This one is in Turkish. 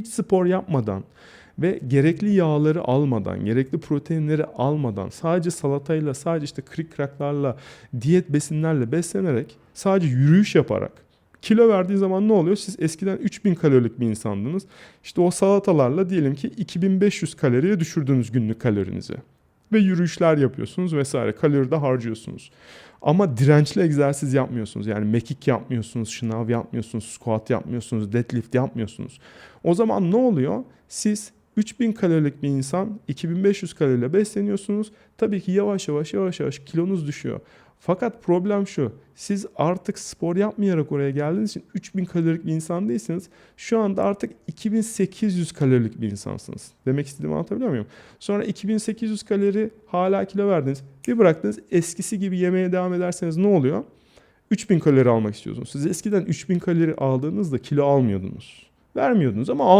hiç spor yapmadan ve gerekli yağları almadan, gerekli proteinleri almadan, sadece salatayla, sadece işte krik kraklarla, diyet besinlerle beslenerek, sadece yürüyüş yaparak kilo verdiği zaman ne oluyor? Siz eskiden 3000 kalorilik bir insandınız. İşte o salatalarla diyelim ki 2500 kaloriye düşürdünüz günlük kalorinizi. Ve yürüyüşler yapıyorsunuz vesaire. Kalori de harcıyorsunuz. Ama dirençli egzersiz yapmıyorsunuz. Yani mekik yapmıyorsunuz, şınav yapmıyorsunuz, squat yapmıyorsunuz, deadlift yapmıyorsunuz. O zaman ne oluyor? Siz 3000 kalorilik bir insan 2500 kaloriyle besleniyorsunuz. Tabii ki yavaş yavaş yavaş yavaş kilonuz düşüyor. Fakat problem şu. Siz artık spor yapmayarak oraya geldiğiniz için 3000 kalorilik bir insan değilsiniz. Şu anda artık 2800 kalorilik bir insansınız. Demek istediğimi anlatabiliyor muyum? Sonra 2800 kalori hala kilo verdiniz. Bir bıraktınız eskisi gibi yemeye devam ederseniz ne oluyor? 3000 kalori almak istiyorsunuz. Siz eskiden 3000 kalori aldığınızda kilo almıyordunuz. Vermiyordunuz ama al